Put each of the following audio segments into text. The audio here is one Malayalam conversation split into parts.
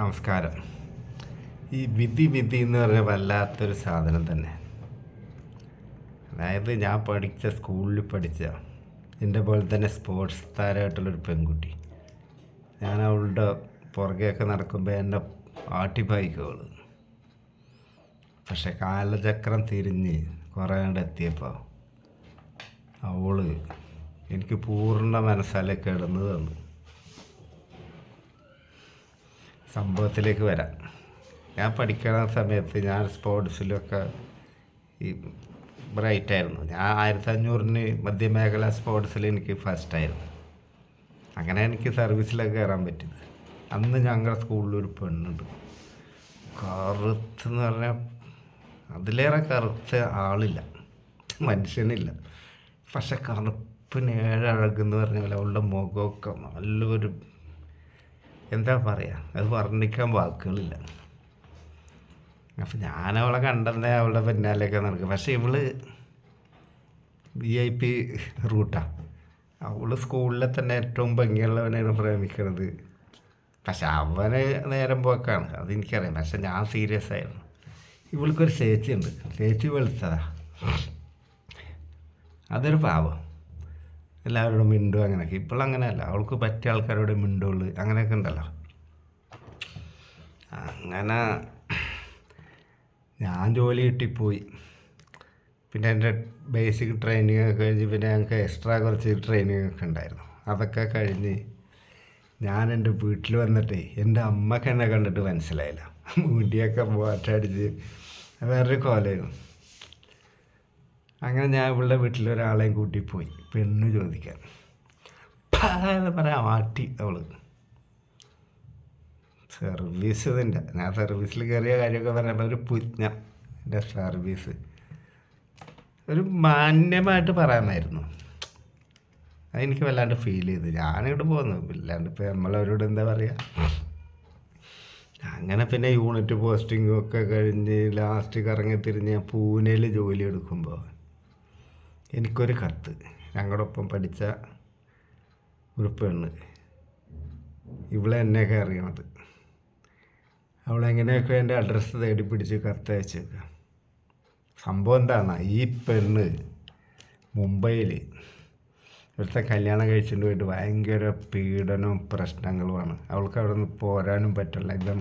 നമസ്കാരം. ഈ വിധി വിധി എന്ന് പറഞ്ഞ വല്ലാത്തൊരു സാധനം തന്നെ. അതായത് ഞാൻ പഠിച്ച സ്കൂളിൽ പഠിച്ച എന്റെ പോലെ തന്നെ സ്പോർട്സ് താരമായിട്ടുള്ളൊരു പെൺകുട്ടി. ഞാൻ അവളുടെ പുറകെയൊക്കെ നടക്കുമ്പോൾ എന്നെ ആട്ടി അവൾ പക്ഷെ കാലചക്രം തിരിഞ്ഞ് കുറേ കണ്ട് എത്തിയപ്പോൾ അവൾ എനിക്ക് പൂർണ മനസ്സാലെ കിടന്നു തന്നു. സംഭവത്തിലേക്ക് വരാം. ഞാൻ പഠിക്കുന്ന സമയത്ത് ഞാൻ സ്പോർട്സിലൊക്കെ ഈ ബ്രൈറ്റായിരുന്നു. ഞാൻ ആയിരത്തി അഞ്ഞൂറിന് മധ്യമേഖല സ്പോർട്സിൽ എനിക്ക് ഫസ്റ്റ് ഫസ്റ്റായിരുന്നു. അങ്ങനെ എനിക്ക് സർവീസിലൊക്കെ കയറാൻ പറ്റിയത്. അന്ന് ഞങ്ങളുടെ സ്കൂളിൽ ഒരു പെണ്ണുണ്ട്. കറുത്തെന്ന് പറഞ്ഞാൽ അതിലേറെ കറുത്ത ആളില്ല. മനുഷ്യനില്ല. പക്ഷെ കറുപ്പിന് ഏഴഴകെന്ന് പറഞ്ഞ പോലെ അവളുടെ മുഖമൊക്കെ നല്ലൊരു എന്താ പറയുക അത് വർണിക്കാൻ വാക്കുകളില്ല. അപ്പം അവളെ കണ്ടെന്നേ അവളുടെ പിന്നാലെയൊക്കെ നടക്കും. പക്ഷെ ഇവൾ വി ഐ പി റൂട്ടാണ് അവൾ സ്കൂളിലെ തന്നെ ഏറ്റവും ഭംഗിയുള്ളവനെയാണ് പ്രേമിക്കുന്നത് പക്ഷെ അവന് നേരം പോക്കാണ്. അതെനിക്കറിയാം. പക്ഷെ ഞാൻ സീരിയസ് ആയിരുന്നു. ഇവൾക്കൊരു ചേച്ചിയുണ്ട്. ചേച്ചി വെളുത്തതാ. അതൊരു പാവം. എല്ലാവരോടും മിണ്ടും അങ്ങനെയൊക്കെ. ഇപ്പോൾ അങ്ങനെയല്ല. അവൾക്ക് പറ്റിയ ആൾക്കാരോട് മിണ്ടുള്ളൂ. അങ്ങനെയൊക്കെ ഉണ്ടല്ലോ. അങ്ങനെ ഞാൻ ജോലി കിട്ടിപ്പോയി. പിന്നെ എന്റെ ബേസിക് ട്രെയിനിങ് ഒക്കെ കഴിഞ്ഞ് പിന്നെ ഞങ്ങൾക്ക് എക്സ്ട്രാ കുറച്ച് ട്രെയിനിങ് ഒക്കെ ഉണ്ടായിരുന്നു. അതൊക്കെ കഴിഞ്ഞ് ഞാൻ എന്റെ വീട്ടിൽ വന്നിട്ടേ എന്റെ അമ്മയ്ക്ക് എന്നെ കണ്ടിട്ട് മനസ്സിലായില്ല. മുടിയൊക്കെ മാറ്റടിച്ച് വേറൊരു കോലായിരുന്നു. അങ്ങനെ ഞാൻ ഇവളുടെ വീട്ടിലൊരാളെയും കൂട്ടിപ്പോയി കൂട്ടി പോയി. പെണ്ണ് ചോദിക്കാൻ. പറയാം മാറ്റി അവൾ. സർവീസ് ഇതിന്റെ ഞാൻ സർവീസിൽ കയറിയ കാര്യമൊക്കെ പറഞ്ഞപ്പോൾ ഒരു പുജ്ഞ എന്റെ സർവീസ് ഒരു മാന്യമായിട്ട് പറയാമായിരുന്നു. അതെനിക്ക് വല്ലാണ്ട് ഫീൽ ചെയ്തു. ഞാനിവിടെ പോകുന്നു ഇല്ലാണ്ട് ഇപ്പോൾ നമ്മളവരോട് എന്താ പറയുക അങ്ങനെ പിന്നെ യൂണിറ്റ് പോസ്റ്റിങ്ങും ഒക്കെ കഴിഞ്ഞ് ലാസ്റ്റ് കറങ്ങി തിരിഞ്ഞ് പൂനെയിൽ ജോലി എടുക്കുമ്പോൾ എനിക്കൊരു കത്ത്. ഞങ്ങളുടെ ഒപ്പം പഠിച്ച ഒരു പെണ്ണ്. ഇവളെ എന്നെയൊക്കെ അറിയണത്. അവളെങ്ങനെയൊക്കെ എന്റെ അഡ്രസ്സ് തേടി പിടിച്ച് കത്ത് അയച്ചേക്കുക സംഭവം എന്താണ് ഈ പെണ്ണ് മുംബൈയിൽ ഇവിടുത്തെ കല്യാണം കഴിച്ചിട്ട് പോയിട്ട് ഭയങ്കര പീഡനവും പ്രശ്നങ്ങളുമാണ്. അവൾക്ക് അവിടെ നിന്ന് പോരാനും പറ്റില്ല. ഇതും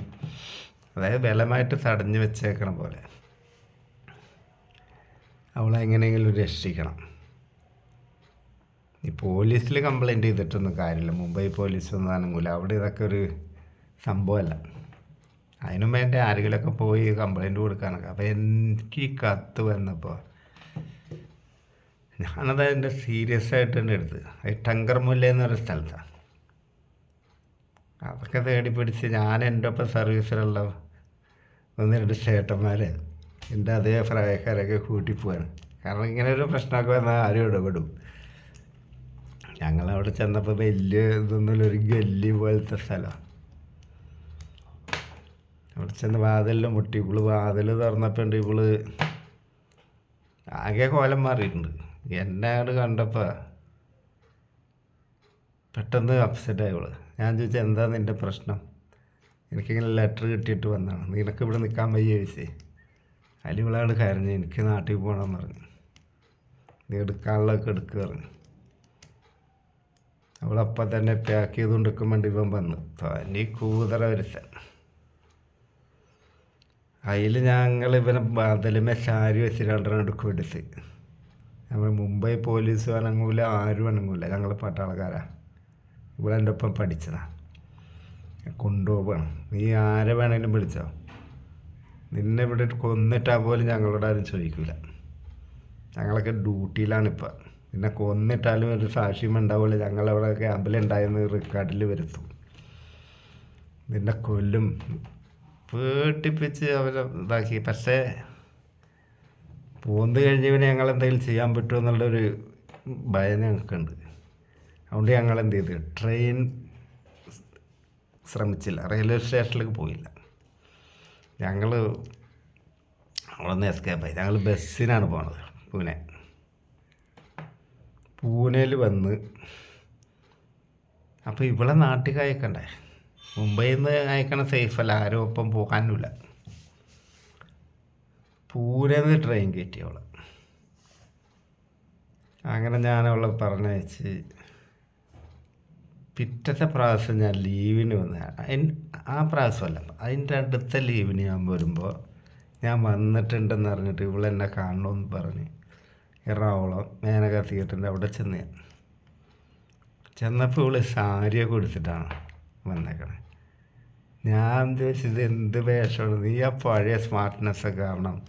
അതായത് ബലമായിട്ട് തടഞ്ഞു വെച്ചേക്കണ പോലെ. അവളെ എങ്ങനെയെങ്കിലും രക്ഷിക്കണം. ഈ പോലീസിൽ കംപ്ലൈന്റ് ചെയ്തിട്ടൊന്നും കാര്യമില്ല. മുംബൈ പോലീസൊന്നും അനങ്ങൂല. അവിടെ ഇതൊക്കെ ഒരു സംഭവമല്ല. അതിനും വേണ്ടി ആരെങ്കിലുമൊക്കെ പോയി കംപ്ലൈന്റ് കൊടുക്കാനൊക്കെ. അപ്പോൾ എനിക്ക് ഈ കത്ത് വന്നപ്പോൾ ഞാനത് അതിന്റെ സീരിയസ് ആയിട്ട് തന്നെ എടുത്ത് അത് ടങ്കർമുല്ല എന്നൊരു സ്ഥലത്താണ്. അതൊക്കെ തേടി പിടിച്ച് ഞാൻ എന്റെ ഒപ്പം സർവീസിലുള്ള ഒന്ന് രണ്ട് ചേട്ടന്മാരെ എന്റെ അതേ പ്രായക്കാരൊക്കെ കൂട്ടി പോവാണ്. കാരണം ഇങ്ങനെ ഒരു പ്രശ്നമൊക്കെ വന്നാൽ ആരും ഇടപെടും. ഞങ്ങളവിടെ ചെന്നപ്പോൾ വലിയ ഇതൊന്നുമില്ല ഒരു ഗല്ലി പോലത്തെ സ്ഥലമാണ് അവിടെ ചെന്ന് വാതിലിൽ മുട്ടി ഇവൾ വാതിൽ തുറന്നപ്പോൾ ഉണ്ട് ഇവൾ ആകെ കോലം മാറിയിട്ടുണ്ട്. എന്നെ അങ്ങോട്ട് കണ്ടപ്പോൾ പെട്ടെന്ന് അപ്സെറ്റായി ഇവൾ. ഞാൻ ചോദിച്ചാൽ എന്താ നിന്റെ പ്രശ്നം? എനിക്കിങ്ങനെ ലെറ്റർ കിട്ടിയിട്ട് വന്നതാണ്? നിനക്ക് ഇവിടെ നിൽക്കാൻ വയ്യ ചോദിച്ചേ അതിൽ ഇവളാണ് കരഞ്ഞ് എനിക്ക് നാട്ടിൽ പോകണമെന്ന് പറഞ്ഞു. ഇത് എടുക്കാനുള്ളതൊക്കെ എടുക്കുക പറഞ്ഞു. അവളപ്പം തന്നെ പാക്ക് ചെയ്ത് കൊണ്ടിരിക്കുമ്പോൾ ഇവൻ വന്നു. തനി കൂതറ വരുത്ത അതിൽ ഞങ്ങൾ ഇവനെ ബദലുമേ ശാരി വെച്ച് രണ്ടെണ്ണം കൊടുത്ത് നമ്മൾ മുംബൈ പോലീസ് അനങ്ങൂല ആരും അനങ്ങൂല ഞങ്ങൾ പട്ടാളക്കാരാ. ഇവിടെ എന്റെ ഒപ്പം പഠിച്ചതാണ് കൊണ്ടുപോകണം നീ ആരെ വേണമെങ്കിലും വിളിച്ചോ? നിന്നെ ഇവിടെ കൊന്നിട്ടാൽ പോലും ഞങ്ങളോട് ആരും ചോദിക്കില്ല ഞങ്ങളൊക്കെ ഡ്യൂട്ടിയിലാണിപ്പോൾ നിന്നെ കൊന്നിട്ടാലും ഒരു സാക്ഷ്യം ഉണ്ടാവില്ല ഞങ്ങളവിടെ ക്യാമ്പിലുണ്ടായെന്ന് റെക്കോർഡിൽ വരുത്തും. നിന്നെ കൊല്ലും. പേട്ടിപ്പിച്ച് അവരെ ഇതാക്കി. പക്ഷേ പോന്ന് കഴിഞ്ഞവനെ ഞങ്ങൾ എന്തെങ്കിലും ചെയ്യാൻ പറ്റുമോ എന്നുള്ളൊരു ഭയം ഞങ്ങൾക്കുണ്ട്. അതുകൊണ്ട് ഞങ്ങൾ എന്ത് ചെയ്തു? ട്രെയിൻ ശ്രമിച്ചില്ല. റെയിൽവേ സ്റ്റേഷനിലേക്ക് പോയില്ല. ഞങ്ങൾ അവിടെ നിന്ന് എസ്കേപ്പായി ഞങ്ങൾ ബസ്സിനാണ് പോണത് പൂനെ. പൂനെയിൽ വന്ന് അപ്പോൾ ഇവിടെ നാട്ടിൽ അയക്കണ്ടേ മുംബൈയിൽ നിന്ന് അയക്കണ സേഫല്ല ആരും ഒപ്പം പോകാനുമില്ല. പൂനെന്ന് ട്രെയിൻ കയറ്റി അവളെ. അങ്ങനെ ഞാൻ അവളെ പറഞ്ഞയച്ച് പിറ്റത്തെ പ്രാവശ്യം ഞാൻ ലീവിന് വന്ന ആ പ്രാവശ്യമല്ല അതിന്റെ അടുത്ത ലീവിന് ഞാൻ വരുമ്പോൾ ഞാൻ വന്നിട്ടുണ്ടെന്ന് അറിഞ്ഞിട്ട് ഇവളെന്നെ കാണണമെന്ന് പറഞ്ഞ് എറണാകുളം മേനക തിയേറ്ററിന്റെ അവിടെ ചെന്ന് ഞാൻ. ചെന്നപ്പോൾ ഇവൾ സാരിയൊക്കെ കൊടുത്തിട്ടാണ് വന്നേക്കണേ. ഞാൻ ചോദിച്ചത് എന്ത് വേഷമാണ് നീ ആ പഴയ സ്മാർട്ട്നെസ് ഒക്കെ കാണണം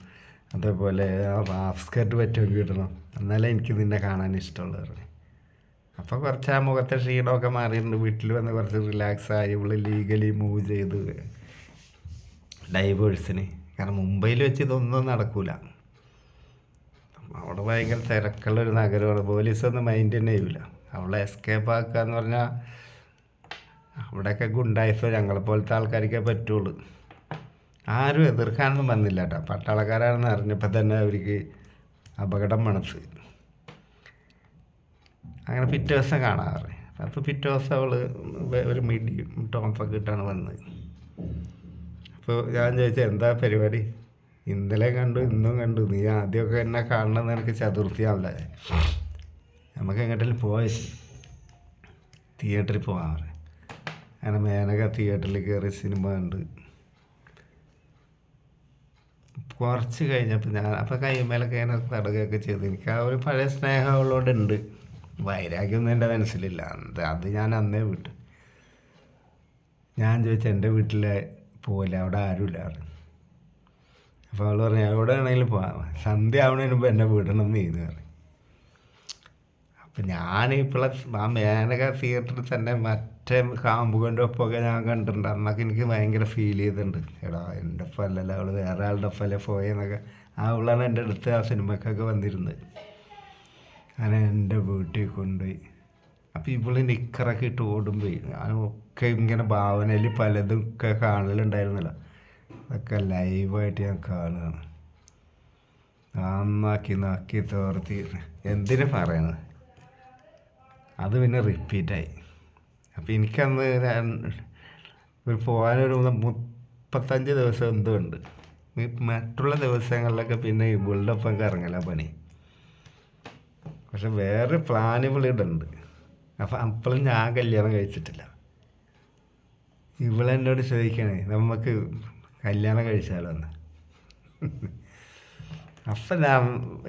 അതേപോലെ ആ സ്കർട്ട് പറ്റുമെങ്കിൽ കിട്ടണം എന്നാലേ എനിക്ക് നിന്നെ കാണാൻ ഇഷ്ടമുള്ളത് പറഞ്ഞു. അപ്പോൾ കുറച്ച് ആ മുഖത്തെ ക്ഷീണമൊക്കെ മാറിയിട്ടുണ്ട്. വീട്ടിൽ വന്ന് കുറച്ച് റിലാക്സ് ആയി. ഇവൾ ലീഗലി മൂവ് ചെയ്ത് ഡൈവേഴ്സിന് കാരണം മുംബൈയിൽ വെച്ച് ഇതൊന്നും നടക്കൂല. അവിടെ ഭയങ്കര തിരക്കുള്ള ഒരു നഗരമാണ്. പോലീസൊന്നും മൈൻഡ് തന്നെ ചെയ്യൂല. അവളെ എസ്കേപ്പ് ആക്കുക എന്ന് പറഞ്ഞാൽ അവിടെയൊക്കെ ഗുണ്ടായിസോ ഞങ്ങളെ പോലത്തെ ആൾക്കാർക്കേ പറ്റുള്ളൂ. ആരും എതിർക്കാനൊന്നും വന്നില്ല കേട്ടോ. പട്ടാളക്കാരാണെന്ന് അറിഞ്ഞപ്പോൾ തന്നെ അവർക്ക് അപകടം മനസ്സ് അങ്ങനെ പിറ്റേ ദിവസം കാണാറ്. അപ്പോൾ പിറ്റേ ദിവസം അവൾ ഒരു മിഡിയും ടോംസൊക്കെ ഇട്ടാണ് വന്നത്. അപ്പോൾ ഞാൻ ചോദിച്ചാൽ എന്താ പരിപാടി? ഇന്നലെ കണ്ടു ഇന്നും കണ്ടു. നീ ആദ്യമൊക്കെ എന്നെ കാണണമെന്ന് എനിക്ക് ചതുർത്ഥിയാണല്ലേ? നമുക്ക് എങ്ങോട്ടെങ്കിലും പോയി തിയേറ്ററിൽ പോകാൻ പറയും അങ്ങനെ മേനക തിയേറ്ററിൽ കയറി സിനിമ കണ്ട്. കുറച്ച് കഴിഞ്ഞപ്പോൾ ഞാൻ അപ്പോൾ കൈമേലൊക്കെ ഇങ്ങനെ തടകുകയൊക്കെ ചെയ്തു. എനിക്ക് ആ ഒരു പഴയ സ്നേഹമുള്ളതുകൊണ്ട് അവളോടുണ്ട് വൈരാഗ്യമൊന്നും എന്റെ മനസ്സിലില്ല. അത് അത് ഞാൻ അന്നേ വിട്ടു. ഞാൻ ചോദിച്ചു എന്റെ വീട്ടിൽ പോവില്ല അവിടെ ആരുമില്ല? പറഞ്ഞു. അപ്പോൾ അവൾ പറഞ്ഞു എവിടെ വേണമെങ്കിലും പോവാം. സന്ധ്യ ആവണതിന് മുമ്പ് എന്റെ വിടണം എന്ന് ചെയ്തു പറഞ്ഞു അപ്പം ഞാൻ ഇപ്പോൾ ആ മേനക തിയേറ്ററിൽ തന്നെ മറ്റേ കാമ്പുകൊണ്ട് ഒപ്പമൊക്കെ ഞാൻ കണ്ടിട്ടുണ്ട്. അന്നൊക്കെ എനിക്ക് ഭയങ്കര ഫീൽ ചെയ്തിട്ടുണ്ട്. എടാ എന്റെ ഒപ്പം അല്ലല്ലോ അവൾ വേറെ ആളുടെ ഒപ്പമല്ലേ പോയെന്നൊക്കെ. ആ അവളാണ് എന്റെ അടുത്ത് ആ സിനിമക്കൊക്കെ വന്നിരുന്നത്. അങ്ങനെ എന്റെ വീട്ടിൽ കൊണ്ടുപോയി. അപ്പോൾ ഇവൾ നിക്കറൊക്കെ ഇട്ട് ഓടുമ്പോൾ ഒക്കെ ഇങ്ങനെ ഭാവനയിൽ പലതും ഒക്കെ കാണലുണ്ടായിരുന്നല്ലോ. അതൊക്കെ ലൈവായിട്ട് ഞാൻ കാണുകയാണ്. നന്നാക്കി നാക്കി തോർത്തി. എന്തിനു പറയണത്? അത് പിന്നെ റിപ്പീറ്റായി. അപ്പോൾ എനിക്കന്ന് ഒരു പോകാനൊരു മുപ്പത്തഞ്ച് ദിവസം എന്തോ ഉണ്ട്. ഈ മറ്റുള്ള ദിവസങ്ങളിലൊക്കെ പിന്നെ ഇവളുടെ ഒപ്പം കറങ്ങല പണി. പക്ഷെ വേറെ പ്ലാൻ ഇവളിടുണ്ട് അപ്പം അപ്പോഴും ഞാൻ കല്യാണം കഴിച്ചിട്ടില്ല. ഇവളെന്നോട് ചോദിക്കണേ നമുക്ക് കല്യാണം കഴിച്ചാലോ എന്ന്? അപ്പം ഞാൻ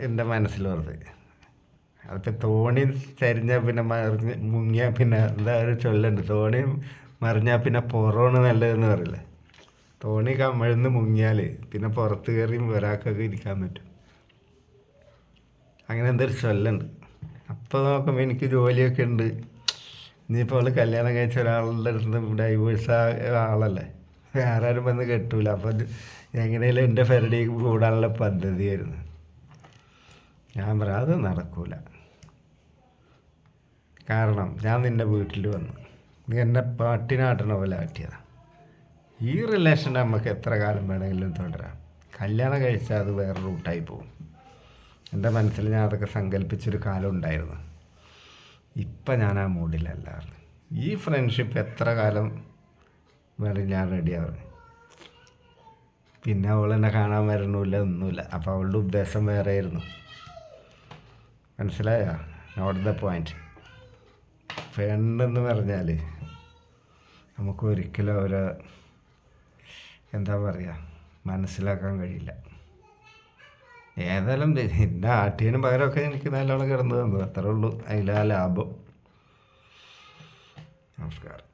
എന്റെ മനസ്സിൽ വെറുതെ. അതിപ്പോൾ തോണി ചരിഞ്ഞാൽ പിന്നെ മറിഞ്ഞ് മുങ്ങിയാൽ പിന്നെ എന്താ ഒരു ചൊല്ലുണ്ട് തോണി മറിഞ്ഞാൽ പിന്നെ പുറമാണ് നല്ലതെന്ന് പറയില്ലേ? തോണി കമഴ്ന്ന് മുങ്ങിയാൽ പിന്നെ പുറത്ത് കയറി ഒരാൾക്കൊക്കെ ഇരിക്കാൻ പറ്റും. അങ്ങനെ എന്തൊരു ചൊല്ലുണ്ട്. അപ്പോൾ നോക്കുമ്പോൾ എനിക്ക് ജോലിയൊക്കെ ഉണ്ട്. ഇനിയിപ്പോൾ അവൾ കല്യാണം കഴിച്ച ഒരാളുടെ അടുത്ത് ഡൈവേഴ്സ് ആളല്ലേ? വേറെ ആരും വന്ന് കെട്ടൂല. അപ്പം എങ്ങനെയാലും എന്റെ ഫെരടി കൂടാനുള്ള പദ്ധതിയായിരുന്നു. ഞാൻ പറ അത് നടക്കൂല. കാരണം ഞാൻ നിന്റെ വീട്ടിൽ വന്നു. നീ എന്നെ പാട്ടിനാട്ടണ പോലെ ആട്ടിയതാ ഈ റിലേഷൻ നമുക്ക് എത്ര കാലം വേണമെങ്കിലും തുടരാം. കല്യാണം കഴിച്ചാൽ അത് വേറെ റൂട്ടായി പോകും എന്റെ മനസ്സിൽ ഞാൻ അതൊക്കെ സങ്കല്പിച്ചൊരു കാലം ഉണ്ടായിരുന്നു. ഇപ്പം ഞാൻ ആ മൂഡിലല്ല ഈ ഫ്രണ്ട്ഷിപ്പ് എത്ര കാലം വരെ ഞാൻ റെഡിയാവുന്നത് പിന്നെ അവൾ എന്നെ കാണാൻ വരണമില്ല ഒന്നുമില്ല. അപ്പോൾ അവളുടെ ഉദ്ദേശം വേറെ ആയിരുന്നു മനസ്സിലായോ? നോട്ട് ദ പോയിന്റ് പെണ്ണെന്ന് പറഞ്ഞാൽ നമുക്ക് ഒരിക്കലും അവരെ എന്താ പറയുക മനസ്സിലാക്കാൻ കഴിയില്ല. ഏതായാലും എന്റെ ആട്ടിയതിന് പകരമൊക്കെ എനിക്ക് നല്ലോണം കിടന്നു തന്നു. അത്രേ ഉള്ളൂ. അതിലാ ലാഭം. നമസ്കാരം.